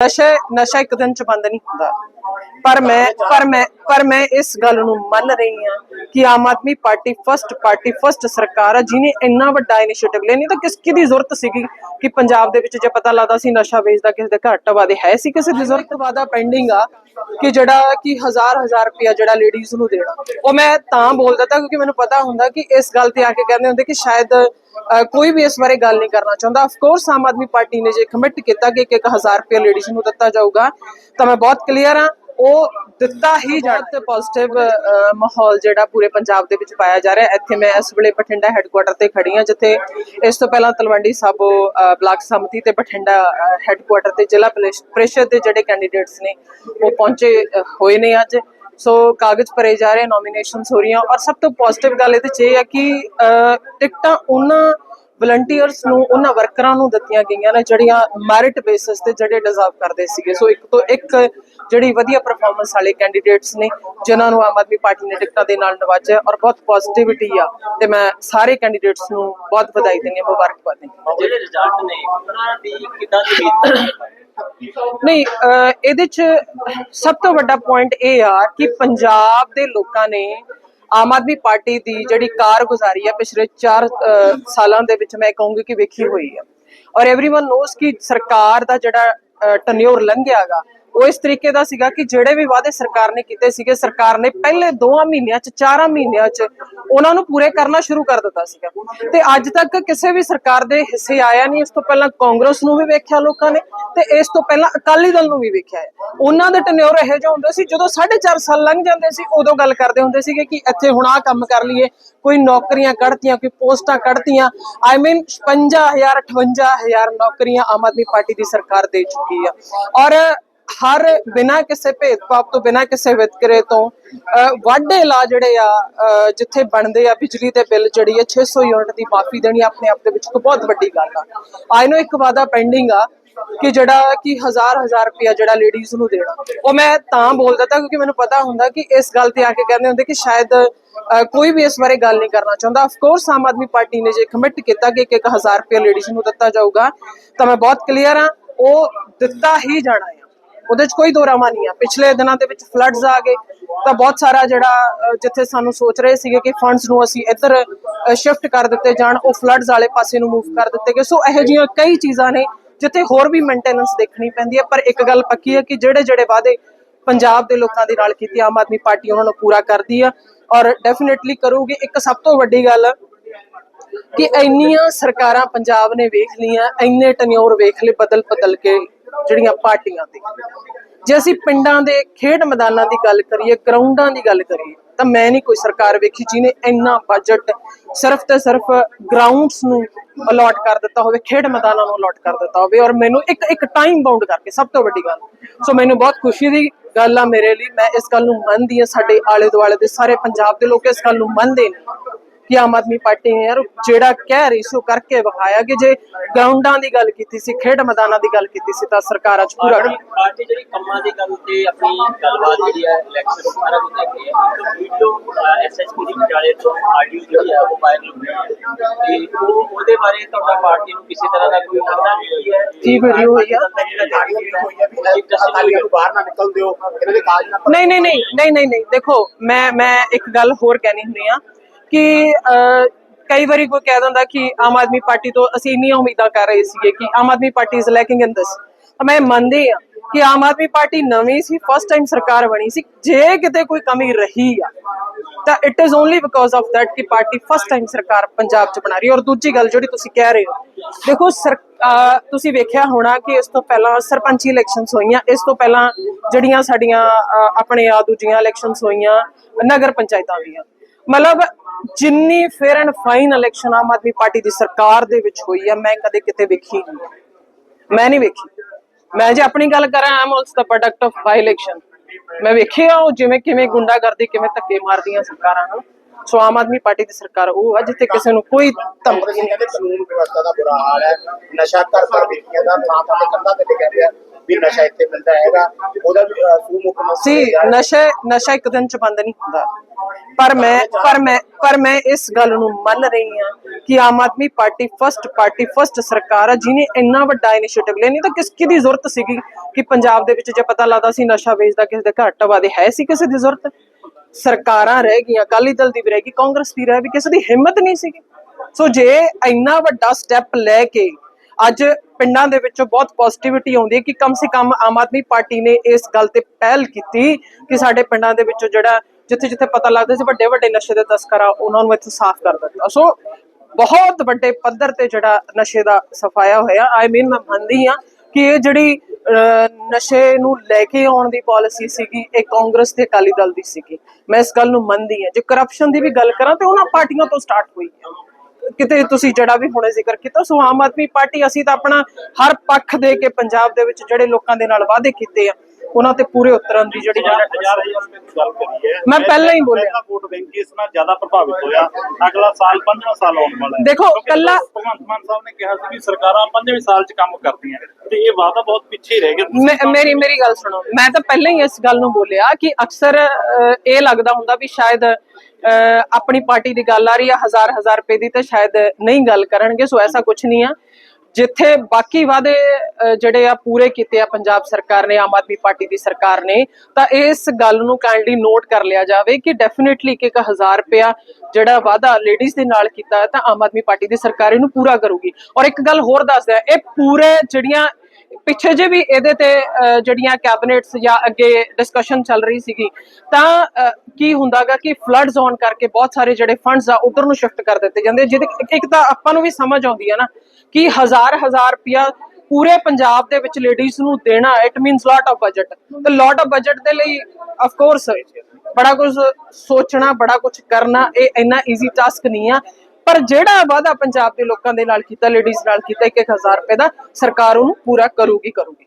ਨਸ਼ਾ ਨਸ਼ਾ ਇੱਕ ਦਿਨ ਚ ਬੰਦ ਨਹੀਂ ਹੁੰਦਾ। ਪਰ ਮੈਂ ਪਰ ਮੈਂ ਪਰ ਮੈਂ ਇਸ ਗੱਲ ਨੂੰ ਮੰਨ ਰਹੀ ਹਾਂ ਕਿ Aam Aadmi party first party first ਸਰਕਾਰ ਆ, ਜਿਹਨੇ ਇੰਨਾ ਵੱਡਾ ਇਨੀਸ਼ੀਏਟਿਵ ਲਿਆ। ਨਹੀਂ ਤਾਂ ਕਿਸ ਕੀ ਦੀ ਜ਼ਰੂਰਤ ਸੀਗੀ ਕਿ ਪੰਜਾਬ ਦੇ ਵਿੱਚ ਜੇ ਪਤਾ ਲੱਗਦਾ ਸੀ ਨਸ਼ਾ ਵੇਚਦਾ, ਕਿਸੇ ਦੇ ਘਰ ਟਵਾਦੇ ਹੈ ਸੀ ਕਿਸੇ ਦੀ ਜ਼ਰੂਰਤ? ਵਾਦਾ ਪੈਂਡਿੰਗ ਆ ਕਿ ਜਿਹੜਾ ਕਿ ਹਜ਼ਾਰ ਹਜ਼ਾਰ ਰੁਪਇਆ ਜਿਹੜਾ ਲੇਡੀਜ਼ ਨੂੰ ਦੇਣਾ। ਉਹ ਮੈਂ ਤਾਂ ਬੋਲਦਾ ਤਾ, ਕਿਉਂਕਿ ਮੈਨੂੰ ਪਤਾ ਹੁੰਦਾ ਕਿ ਇਸ ਗੱਲ ਤੇ ਆ ਕੇ ਕਹਿੰਦੇ ਹੁੰਦੇ ਕਿ ਸ਼ਾਇਦ ਕੋਈ ਵੀ ਇਸ ਬਾਰੇ ਗੱਲ ਨਹੀਂ ਕਰਨਾ ਚਾਹੁੰਦਾ। Of course Aam Aadmi party ਨੇ ਜੇ ਕਮਿਟ ਕੀਤਾ ਕਿ 1000 ਰੁਪਏ ਲੇਡੀਜ਼ ਨੂੰ ਦਿੱਤਾ ਜਾਊਗਾ, ਤਾਂ ਮੈਂ ਬਹੁਤ ਕਲੀਅਰ ਹਾਂ, ਉਹ ਦਿੱਤਾ ਹੀ ਜਾਣਾ ਪੋਜ਼ਿਟਿਵ ਮਾਹੌਲ ਜਿਹੜਾ ਪੂਰੇ ਪੰਜਾਬ ਦੇ ਵਿੱਚ ਪਾਇਆ ਜਾ ਰਿਹਾ ਹੈ। ਇੱਥੇ ਮੈਂ ਇਸ ਵੇਲੇ ਬਠਿੰਡਾ ਹੈੱਡਕੁਆਟਰ ਤੇ ਖੜੀ ਹਾਂ, ਜਿੱਥੇ ਇਸ ਤੋਂ ਪਹਿਲਾਂ ਤਲਵੰਡੀ ਸਾਬੋ ਬਲਾਕ ਸਮਿਤੀ ਤੇ ਬਠਿੰਡਾ ਹੈੱਡਕੁਆਟਰ ਤੇ ਜ਼ਿਲ੍ਹਾ ਪ੍ਰੀਸ਼ਦ ਦੇ ਜਿਹੜੇ ਕੈਂਡੀਡੇਟਸ ਨੇ, ਉਹ ਪਹੁੰਚੇ ਹੋਏ ਨੇ ਅੱਜ। ਸੋ ਕਾਗਜ਼ ਭਰੇ ਜਾ ਰਹੇ ਨੋਮੀਨੇਸ਼ਨਸ ਹੋ ਰਹੀਆਂ ਔਰ ਸਭ ਤੋਂ ਪੋਜ਼ਿਟਿਵ ਗੱਲ ਇਹਦੇ ਚ ਇਹ ਹੈ ਕਿ ਅ, ਟਿਕਟਾਂ ਉਹਨਾਂ ਵਲੰਟੀਅਰਸ ਨੂੰ ਉਹਨਾਂ ਵਰਕਰਾਂ ਨੂੰ ਦਿੱਤੀਆਂ ਗਈਆਂ ਨੇ ਜਿਹੜੀਆਂ ਮੈਰਿਟ ਬੇਸਿਸ ਤੇ ਜਿਹੜੇ ਡਿਜ਼ਰਵ ਕਰਦੇ ਸੀਗੇ। ਸੋ ਇੱਕ ਤੋਂ ਇੱਕ ਜਿਹੜੀ ਵਧੀਆ ਪਰਫਾਰਮੈਂਸ ਵਾਲੇ ਕੈਂਡੀਡੇਟਸ ਨੇ ਜਿਨ੍ਹਾਂ ਨੂੰ ਆਮ ਆਦਮੀ ਪਾਰਟੀ ਨੇ ਟਿਕਟਾਂ ਦੇ ਨਾਲ ਨਵਾਜਿਆ ਔਰ ਬਹੁਤ ਪੋਜ਼ਿਟਿਵਿਟੀ ਆ ਤੇ ਮੈਂ ਸਾਰੇ ਕੈਂਡੀਡੇਟਸ ਨੂੰ ਬਹੁਤ ਵਧਾਈ ਦਿੰਦੀ ਹਾਂ ਮੁਬਾਰਕਬਾਦ ਦਿੰਦੀ ਹਾਂ। ਜਿਹੜੇ ਰਿਜ਼ਲਟ ਨੇ ਉਹਨਾਂ ਦੀ ਕਿੱਦਾਂ ਦੀ ਨਹੀਂ ਇਹਦੇ ਚ ਸਭ ਤੋਂ ਵੱਡਾ ਪੁਆਇੰਟ ਇਹ ਆ ਕਿ ਪੰਜਾਬ ਦੇ ਲੋਕਾਂ ਨੇ ਆਮ ਆਦਮੀ ਪਾਰਟੀ ਦੀ ਜਿਹੜੀ ਕਾਰਗੁਜ਼ਾਰੀ ਆ ਪਿਛਲੇ 4 ਸਾਲਾਂ ਦੇ ਵਿੱਚ ਮੈਂ ਕਹੂੰਗੀ ਕਿ ਵੇਖੀ ਹੋਈ ਆ ਔਰ एवरीवन ਨੋਸ ਕਿ ਸਰਕਾਰ ਦਾ ਜਿਹੜਾ ਟਨਿਓਰ ਲੰਘਿਆਗਾ ਉਹ ਇਸ ਤਰੀਕੇ ਦਾ ਸੀਗਾ ਕਿ ਜਿਹੜੇ ਵੀ ਵਾਅਦੇ ਸਰਕਾਰ ਨੇ ਕੀਤੇ ਸੀਗੇ, ਸਰਕਾਰ ਨੇ ਪਹਿਲੇ 2 ਮਹੀਨਿਆਂ ਚ 4 ਮਹੀਨਿਆਂ ਚ ਉਹਨਾਂ ਨੂੰ ਪੂਰੇ ਕਰਨਾ ਸ਼ੁਰੂ ਕਰ ਦਿੱਤਾ ਸੀਗਾ। ਤੇ ਅੱਜ ਤੱਕ ਕਿਸੇ ਵੀ ਸਰਕਾਰ ਦੇ ਹਿੱਸੇ ਆਇਆ ਨਹੀਂ, ਇਸ ਤੋਂ ਪਹਿਲਾਂ ਕਾਂਗਰਸ ਨੂੰ ਵੀ ਵੇਖਿਆ ਲੋਕਾਂ ਨੇ ਤੇ ਇਸ ਤੋਂ ਪਹਿਲਾਂ ਅਕਾਲੀ ਦਲ ਨੂੰ ਵੀ ਵੇਖਿਆ ਹੈ। ਉਹਨਾਂ ਦੇ ਟਨਿਓਰ ਇਹੋ ਜਿਹਾ ਹੁੰਦੇ ਸੀ, ਜਦੋਂ 4.5 ਸਾਲ ਲੰਘ ਜਾਂਦੇ ਸੀ, ਉਦੋਂ ਗੱਲ ਕਰਦੇ ਹੁੰਦੇ ਸੀਗੇ ਕਿ ਇੱਥੇ ਹੁਣ ਆਹ ਕੰਮ ਕਰ ਲਈਏ, ਕੋਈ ਨੌਕਰੀਆਂ ਕੱਢਤੀਆਂ, ਕੋਈ ਪੋਸਟਾਂ ਕੱਢਤੀਆਂ। ਆਈ ਮੀਨ 55000 58000 ਨੌਕਰੀਆਂ ਆਮ ਆਦਮੀ ਪਾਰਟੀ ਦੀ ਸਰਕਾਰ ਦੇ ਚੁੱਕੀ ਆ। ਔਰ ਹਰ ਬਿਨਾ ਕਿਸੇ ਭੇਦਭਾਵ ਤੋਂ ਬਿਨਾ ਕਿਸੇ ਵਿਤਕਰੇ ਤੋਂ ਵਾਢੇ ਲਾ ਜਿਹੜੇ ਆ ਜਿੱਥੇ ਬਣਦੇ ਆ ਬਿਜਲੀ ਦੇ ਬਿੱਲ ਜਿਹੜੀ ਹੈ 600 ਯੂਨਿਟ ਦੀ ਮਾਫੀ ਦੇਣੀ ਆਪਣੇ ਆਪ ਦੇ ਵਿੱਚ ਇੱਕ ਬਹੁਤ ਵੱਡੀ ਗੱਲ ਆ। ਆਈ ਨੂੰ ਇੱਕ ਵਾਦਾ ਪੈਂਡਿੰਗ ਆ ਕਿ ਜਿਹੜਾ ਕਿ ਹਜ਼ਾਰ ਹਜ਼ਾਰ ਰੁਪਇਆ ਜਿਹੜਾ ਲੇਡੀਜ਼ ਨੂੰ ਦੇਣਾ। ਉਹ ਮੈਂ ਤਾਂ ਬੋਲਦਾ ਤਾ ਕਿਉਂਕਿ ਮੈਨੂੰ ਪਤਾ ਹੁੰਦਾ ਕਿ ਇਸ ਗੱਲ ਤੇ ਆ ਕੇ ਕਹਿੰਦੇ ਹੁੰਦੇ ਕਿ ਸ਼ਾਇਦ ਕੋਈ ਵੀ ਇਸ ਬਾਰੇ ਗੱਲ ਨਹੀਂ ਕਰਨਾ ਚਾਹੁੰਦਾ। Of course Aam Aadmi party ਨੇ ਜੇ ਕਮਿਟ ਕੀਤਾ ਕਿ 1000 ਰੁਪਏ ਲੇਡੀਜ਼ ਨੂੰ ਦਿੱਤਾ ਜਾਊਗਾ ਤਾਂ ਮੈਂ ਬਹੁਤ ਕਲੀਅਰ ਹਾਂ ਉਹ ਦਿੱਤਾ ਹੀ ਜਾਣਾ ਹੈ। ਉਹਦੇ 'ਚ ਕੋਈ ਦੋਰਾਮਾ ਨਹੀਂ ਆ। ਪਿਛਲੇ ਦਿਨਾਂ ਦੇ ਵਿੱਚ ਫਲੱਡਸ ਆ ਗਏ, ਤਾਂ ਬਹੁਤ ਸਾਰਾ ਜਿਹੜਾ ਜਿੱਥੇ ਸਾਨੂੰ ਸੋਚ ਰਹੇ ਸੀਗੇ ਕਿ ਫੰਡਸ ਨੂੰ ਅਸੀਂ ਇੱਧਰ ਸ਼ਿਫਟ ਕਰ ਦਿੱਤੇ ਜਾਣ, ਉਹ ਫਲੱਡਸ ਵਾਲੇ ਪਾਸੇ ਨੂੰ ਮੂਵ ਕਰ ਦਿੱਤੇ ਗਏ। ਸੋ ਇਹੋ ਜਿਹੀਆਂ ਕਈ ਚੀਜ਼ਾਂ ਨੇ ਜਿੱਥੇ ਹੋਰ ਵੀ ਮੇਨਟੇਨੈਂਸ ਦੇਖਣੀ ਪੈਂਦੀ ਹੈ। ਪਰ ਇੱਕ ਗੱਲ ਪੱਕੀ ਹੈ ਕਿ ਜਿਹੜੇ ਜਿਹੜੇ ਵਾਅਦੇ ਪੰਜਾਬ ਦੇ ਲੋਕਾਂ ਦੇ ਨਾਲ ਕੀਤੀ, ਆਮ ਆਦਮੀ ਪਾਰਟੀ ਉਹਨਾਂ ਨੂੰ ਪੂਰਾ ਕਰਦੀ ਆ ਔਰ ਡੈਫੀਨਿਟਲੀ ਕਰੂਗੀ। ਇੱਕ ਸਭ ਤੋਂ ਵੱਡੀ ਗੱਲ ਕਿ ਇੰਨੀਆਂ ਸਰਕਾਰਾਂ ਪੰਜਾਬ ਨੇ ਵੇਖ ਲਈਆਂ, ਇੰਨੇ ਟਨਿਓਰ ਵੇਖ ਲਏ ਬਦਲ ਬਦਲ ਕੇ। ਜਿਹੜੀਆਂ ਪਾਰਟੀਆਂ ਦੇ ਜੇ ਅਸੀਂ ਪਿੰਡਾਂ ਦੇ ਖੇਡ ਮੈਦਾਨਾਂ ਦੀ ਗੱਲ ਕਰੀਏ, ਗਰਾਊਂਡਾਂ ਦੀ ਗੱਲ ਕਰੀਏ, ਤਾਂ ਮੈਂ ਨਹੀਂ ਕੋਈ ਸਰਕਾਰ ਵੇਖੀ ਜਿਹਨੇ ਇੰਨਾ ਬਜਟ ਸਿਰਫ ਤੇ ਸਿਰਫ ਗਰਾਊਂਡਸ ਨੂੰ ਅਲਾਟ ਕਰ ਦਿੱਤਾ ਹੋਵੇ, ਖੇਡ ਮੈਦਾਨਾਂ ਨੂੰ ਅਲਾਟ ਕਰ ਦਿੱਤਾ ਹੋਵੇ ਔਰ ਮੈਨੂੰ ਇੱਕ ਇੱਕ ਟਾਈਮ ਬਾਉਂਡ ਕਰਕੇ ਸਭ ਤੋਂ ਵੱਡੀ ਗੱਲ। ਸੋ ਮੈਨੂੰ ਬਹੁਤ ਖੁਸ਼ੀ ਦੀ ਗੱਲ ਆ ਮੇਰੇ ਲਈ, ਮੈਂ ਇਸ ਗੱਲ ਨੂੰ ਮੰਨਦੀ ਹਾਂ, ਸਾਡੇ ਆਲੇ ਦੁਆਲੇ ਦੇ ਸਾਰੇ ਪੰਜਾਬ ਦੇ ਲੋਕ ਇਸ ਗੱਲ ਨੂੰ ਮੰਨਦੇ ਨੇ। ਕਿ ਆਮ ਆਦਮੀ ਪਾਰਟੀ ਨੇ ਯਾਰ ਜਿਹੜਾ ਕਹਿ ਰਹੀ ਸੀ ਉਹ ਕਰਕੇ ਵਿਖਾਇਆ ਕਿ ਜੇ ਗਰਾਊਂਡਾਂ ਦੀ ਗੱਲ ਕੀਤੀ ਸੀ ਖੇਡ ਮੈਦਾਨਾਂ ਦੀ ਗੱਲ ਕੀਤੀ ਸੀ ਤਾਂ ਸਰਕਾਰ ਅੱਜ ਪੂਰਾ ਪਾਰਟੀ ਜਿਹੜੀ ਕੰਮਾਂ ਦੀ ਗੱਲ ਤੇ ਆਪਣੀ ਗੱਲਬਾਤ ਜਿਹੜੀ ਹੈ ਇਲੈਕਸ਼ਨ ਸਾਰਾ ਕੁਝ ਦੇਖ ਕੇ ਵੀਡੀਓ ਐਸਐਸਪੀ ਦੀ ਵਿਚਾਲੇ ਤੋਂ ਆਡੀਓ ਜਿਹੜੀ ਹੈ ਉਹ ਵਾਇਰਲ ਹੋਈ ਤੇ ਉਹ ਉਹਦੇ ਬਾਰੇ ਤੁਹਾਡਾ ਪਾਰਟੀ ਨੂੰ ਕਿਸੇ ਤਰ੍ਹਾਂ ਦਾ ਕੋਈ ਲੱਗਦਾ ਨਹੀਂ ਹੈ। ਕੀ ਵੀਡੀਓ ਹੋਈ ਆ? ਬਾਹਰ ਨਾ ਨਿਕਲ ਦਿਓ ਇਹਨਾਂ ਦੇ ਕਾਜ ਨਾ ਨਹੀਂ ਨਹੀਂ ਨਹੀਂ ਨਹੀਂ ਨਹੀਂ ਦੇਖੋ ਮੈਂ ਮੈਂ ਇੱਕ ਗੱਲ ਹੋਰ ਕਹਿਣੀ ਹੁੰਦੀ ਆ। ਕਿ ਕਈ ਵਾਰੀ ਕੋਈ ਕਹਿ ਦਿੰਦਾ ਕਿ ਆਮ ਆਦਮੀ ਪਾਰਟੀ ਤੋਂ ਅਸੀਂ ਇੰਨੀਆਂ ਉਮੀਦਾਂ ਕਰ ਰਹੇ ਸੀਗੇ ਕਿ Aam Aadmi Party is lacking in this ਮੈਂ ਮੰਨਦੀ ਆ ਕਿ ਆਮ ਆਦਮੀ ਪਾਰਟੀ ਨਵੀਂ ਸੀ ਫਸਟ ਟਾਈਮ ਸਰਕਾਰ ਬਣੀ ਸੀ, ਜੇ ਕਿਤੇ ਕੋਈ ਕਮੀ ਰਹੀ ਆ, ਤਾਂ it is only because of that ਕਿ ਪਾਰਟੀ ਫਸਟ ਟਾਈਮ ਸਰਕਾਰ ਪੰਜਾਬ 'ਚ ਬਣਾ ਰਹੀ ਹੈ। ਔਰ ਦੂਜੀ ਗੱਲ ਜਿਹੜੀ ਤੁਸੀਂ ਕਹਿ ਰਹੇ ਹੋ, ਦੇਖੋ ਸਰ ਤੁਸੀਂ ਵੇਖਿਆ ਹੋਣਾ ਕਿ ਇਸ ਤੋਂ ਪਹਿਲਾਂ ਸਰਪੰਚੀ ਇਲੈਕਸ਼ਨਸ ਹੋਈਆਂ, ਇਸ ਤੋਂ ਪਹਿਲਾਂ ਜਿਹੜੀਆਂ ਸਾਡੀਆਂ ਆਪਣੇ ਆ ਦੂਜੀਆਂ ਇਲੈਕਸ਼ਨਸ ਹੋਈਆਂ, ਨਗਰ ਪੰਚਾਇਤਾਂ ਦੀਆਂ। ਮਤਲਬ ਜਿੰਨੀ fair and fine election Aam Aadmi party ਦੀ ਸਰਕਾਰ ਦੇ ਵਿੱਚ ਹੋਈ ਆ ਮੈਂ ਕਦੇ ਕਿਤੇ ਵੇਖੀ ਨਹੀਂ। ਮੈਂ ਨਹੀਂ ਵੇਖੀ। ਮੈਂ ਜੇ ਆਪਣੀ ਗੱਲ ਕਰਾਂ I'm also the product of by election ਮੈਂ ਵੇਖਿਆ ਉਹ ਜਿਵੇਂ ਕਿਵੇਂ ਗੁੰਡਾਗਰਦੀ ਕਿਵੇਂ ਧੱਕੇ ਮਾਰਦੀਆਂ ਸਰਕਾਰਾਂ ਨੂੰ। ਸੋ ਆਮ ਆਦਮੀ ਪਾਰਟੀ ਦੀ ਸਰਕਾਰ ਉਹ ਆ ਜਿੱਥੇ ਕਿਸੇ ਨੂੰ ਕੋਈ ਧਮਕੀ ਨਹੀਂ। ਕਾਨੂੰਨ ਵਿਵਸਥਾ ਦਾ ਬੁਰਾ ਹਾਲ ਹੈ। ਨਸ਼ਾ ਘਰ ਘਰ ਵੇਚੀਆਂ ਦਾ ਥਾਂ ਥਾਂ ਤੇ ਕੰਧਾਂ ਤੇ ਲਿਖਿਆ ਰਿਹਾ ਵੀ ਨਸ਼ਾ ਇੱਥੇ ਮਿਲਦਾ ਹੈਗਾ। ਉਹਦਾ ਵੀ ਸੀ ਨਸ਼ਾ ਨਸ਼ਾ ਇੱਕ ਦਿਨ ਚ ਬੰਦ ਨਹੀਂ ਹੁੰਦਾ। ਪਰ ਮੈਂ ਪਰ ਮੈਂ ਪਰ ਮੈਂ ਇਸ ਗੱਲ ਨੂੰ ਮੰਨ ਰਹੀ ਹਾਂ ਕਿ Aam Aadmi party first party first ਸਰਕਾਰ ਹੈ ਜਿਹਨੇ ਇੰਨਾ ਵੱਡਾ ਇਨੀਸ਼ੀਏਟਿਵ ਲਿਆ। ਨਹੀਂ ਤਾਂ ਕਿਸ ਕੀ ਜ਼ਰੂਰਤ ਸੀਗੀ ਕਿ ਪੰਜਾਬ ਦੇ ਵਿੱਚ ਜੇ ਪਤਾ ਲੱਗਦਾ ਸੀ ਨਸ਼ਾ ਵੇਚਦਾ ਕਿਸੇ ਦੇ ਘਰ ਟਵਾਦੇ ਹੈ ਸੀ ਕਿਸੇ ਦੀ ਜ਼ਰੂਰਤ? ਸਰਕਾਰਾਂ ਰਹਿ ਗਈਆਂ, ਅਕਾਲੀ ਦਲ ਦੀ ਵੀ ਰਹਿ ਗਈ, ਕਾਂਗਰਸ ਦੀ ਰਹਿ ਵੀ ਕਿਸੇ ਦੀ ਹਿੰਮਤ ਨਹੀਂ ਸੀਗੀ। ਸੋ ਜੇ ਇੰਨਾ ਵੱਡਾ ਸਟੈਪ ਲੈ ਕੇ ਅੱਜ ਪਿੰਡਾਂ ਦੇ ਵਿੱਚੋਂ ਬਹੁਤ ਪੋਜ਼ਿਟਿਵਿਟੀ ਆਉਂਦੀ ਹੈ ਕਿ ਕਮ ਸੇ ਕਮ ਆਮ ਆਦਮੀ ਪਾਰਟੀ ਨੇ ਇਸ ਗੱਲ ਤੇ ਪਹਿਲ ਕੀਤੀ ਕਿ ਸਾਡੇ ਪਿੰਡਾਂ ਦੇ ਵਿੱਚੋਂ ਜਿਹੜਾ ਜਿੱਥੇ ਜਿੱਥੇ ਪਤਾ ਲੱਗਦਾ ਸੀ ਵੱਡੇ ਵੱਡੇ ਨਸ਼ੇ ਦੇ ਤਸਕਰ, ਉਹਨਾਂ ਨੂੰ ਇੱਥੋਂ ਸਾਫ਼ ਕਰ ਦਿੱਤਾ ਸੋ ਬਹੁਤ ਵੱਡੇ ਪੱਧਰ ਤੇ ਜਿਹੜਾ ਨਸ਼ੇ ਦਾ ਸਫਾਇਆ ਹੋਇਆ ਆਈ ਮੀਨ ਮੈਂ ਮੰਨਦੀ ਆ ਕਿ ਇਹ ਜਿਹੜੀ ਨਸ਼ੇ ਨੂੰ ਲੈ ਕੇ ਆਉਣ ਦੀ ਪਾਲਿਸੀ ਸੀਗੀ, ਇਹ ਕਾਂਗਰਸ ਤੇ ਅਕਾਲੀ ਦਲ ਦੀ ਸੀਗੀ। ਮੈਂ ਇਸ ਗੱਲ ਨੂੰ ਮੰਨਦੀ ਆ ਜੇ ਕਰਪਸ਼ਨ ਦੀ ਵੀ ਗੱਲ ਕਰਾਂ ਤੇ ਉਹਨਾਂ ਪਾਰਟੀਆਂ ਤੋਂ ਸਟਾਰਟ ਹੋਈ ਹੈ। ਕਿਤੇ ਤੁਸੀਂ ਜਿਹੜਾ ਵੀ ਹੁਣੇ ਜ਼ਿਕਰ ਕੀਤਾ, ਸੋ ਆਮ ਆਦਮੀ ਪਾਰਟੀ ਅਸੀਂ ਤਾਂ ਆਪਣਾ ਹਰ ਪੱਖ ਦੇ ਕੇ ਪੰਜਾਬ ਦੇ ਵਿੱਚ ਜਿਹੜੇ ਲੋਕਾਂ ਦੇ ਨਾਲ ਵਾਅਦੇ ਕੀਤੇ ਆ ਉਹਨਾਂ ਤੇ ਪੂਰੇ ਉਤਰਨ ਦੀ ਜਿਹੜੀ ਮੈਂ ਪਹਿਲਾਂ ਹੀ ਬੋਲਿਆ। ਵੋਟ ਬੈਂਕ ਇਸ ਨਾਲ ਜ਼ਿਆਦਾ ਪ੍ਰਭਾਵਿਤ ਹੋਇਆ। ਅਗਲਾ ਸਾਲ 15ਵਾਂ ਸਾਲ ਆਉਣ ਵਾਲਾ ਹੈ। ਦੇਖੋ, ਕੱਲਾ- ਭਗਵੰਤ ਮਾਨ ਸਾਹਿਬ ਨੇ ਕਿਹਾ ਸੀ ਕਿ ਸਰਕਾਰਾਂ 5ਵੇਂ ਸਾਲ 'ਚ ਕੰਮ ਕਰਦੀਆਂ ਤੇ ਇਹ ਵਾਅਦਾ ਬਹੁਤ ਪਿੱਛੇ ਰਹਿ ਗਿਆ। ਮੇਰੀ ਮੇਰੀ ਗੱਲ ਸੁਣੋ। ਮੈਂ ਤਾਂ ਪਹਿਲਾਂ ਹੀ ਇਸ ਗੱਲ ਨੂੰ ਬੋਲਿਆ ਕਿ ਅਕਸਰ ਇਹ ਲੱਗਦਾ ਹੁੰਦਾ ਵੀ ਸ਼ਾਇਦ ਆਪਣੀ ਪਾਰਟੀ ਦੀ ਗੱਲ ਆ ਰਹੀ ਆ ਹਜ਼ਾਰ ਹਜ਼ਾਰ ਰੁਪਏ ਦੀ ਤੇ ਸ਼ਾਇਦ ਨਹੀਂ ਗੱਲ ਕਰਨਗੇ ਸੋ ਐਸਾ ਕੁਝ ਨਹੀਂ ਆ। ਜਿੱਥੇ ਬਾਕੀ ਵਾਅਦੇ ਜਿਹੜੇ ਆ ਪੂਰੇ ਕੀਤੇ ਆ ਪੰਜਾਬ ਸਰਕਾਰ ਨੇ, ਆਮ ਆਦਮੀ ਪਾਰਟੀ ਦੀ ਸਰਕਾਰ ਨੇ, ਤਾਂ ਇਸ ਗੱਲ ਨੂੰ ਕਾਈਂਡਲੀ ਨੋਟ ਕਰ ਲਿਆ ਜਾਵੇ ਕਿ ਡੈਫੀਨਿਟਲੀ ਕਿ 1000 ਰੁਪਇਆ ਜਿਹੜਾ ਵਾਅਦਾ ਲੇਡੀਜ਼ ਦੇ ਨਾਲ ਕੀਤਾ ਤਾਂ ਆਮ ਆਦਮੀ ਪਾਰਟੀ ਦੀ ਸਰਕਾਰ ਇਹਨੂੰ ਪੂਰਾ ਕਰੂਗੀ। ਔਰ ਇੱਕ ਗੱਲ ਹੋਰ ਦੱਸ ਇਹ ਪੂਰੇ ਜਿਹੜੀਆਂ ਪਿੱਛੇ ਜੇ ਵੀ ਇਹਦੇ ਤੇ ਜਿਹੜੀਆਂ ਕੈਬਨਿਟਸ ਜਾਂ ਅੱਗੇ ਡਿਸਕਸ਼ਨ ਚੱਲ ਰਹੀ ਸੀਗੀ, ਤਾਂ ਕੀ ਹੁੰਦਾਗਾ ਕਿ ਫਲੱਡਸ ਆਨ ਕਰਕੇ ਬਹੁਤ ਸਾਰੇ ਜਿਹੜੇ ਫੰਡਸ ਆ, ਉਧਰ ਨੂੰ ਸ਼ਿਫਟ ਕਰ ਦਿੱਤੇ ਜਾਂਦੇ ਜਿਹਦੇ ਇੱਕ ਤਾਂ ਆਪਾਂ ਨੂੰ ਵੀ ਸਮਝ ਆਉਂਦੀ ਹੈ ਨਾ ਕਿ ਹਜ਼ਾਰ ਹਜ਼ਾਰ ਰੁਪਿਆ ਪੂਰੇ ਪੰਜਾਬ ਦੇ ਵਿੱਚ ਲੇਡੀਜ਼ ਨੂੰ ਦੇਣਾ it means lot of budget ਤੇ ਲੋਟ ਆਫ ਬਜਟ ਦੇ ਲਈ ਆਫ ਕੋਰਸ ਬੜਾ ਕੁਝ ਸੋਚਣਾ, ਬੜਾ ਕੁਝ ਕਰਨਾ, ਇਹ ਇੰਨਾ ਈਜ਼ੀ ਟਾਸਕ ਨਹੀਂ ਆ। ਪਰ ਜਿਹੜਾ ਵਾਅਦਾ ਪੰਜਾਬ ਦੇ ਲੋਕਾਂ ਦੇ ਨਾਲ ਕੀਤਾ ਲੇਡੀਜ਼ ਨਾਲ ਕੀਤਾ 1000 ਰੁਪਏ ਦਾ, ਸਰਕਾਰ ਉਹਨੂੰ ਪੂਰਾ ਕਰੂਗੀ ਕਰੂਗੀ।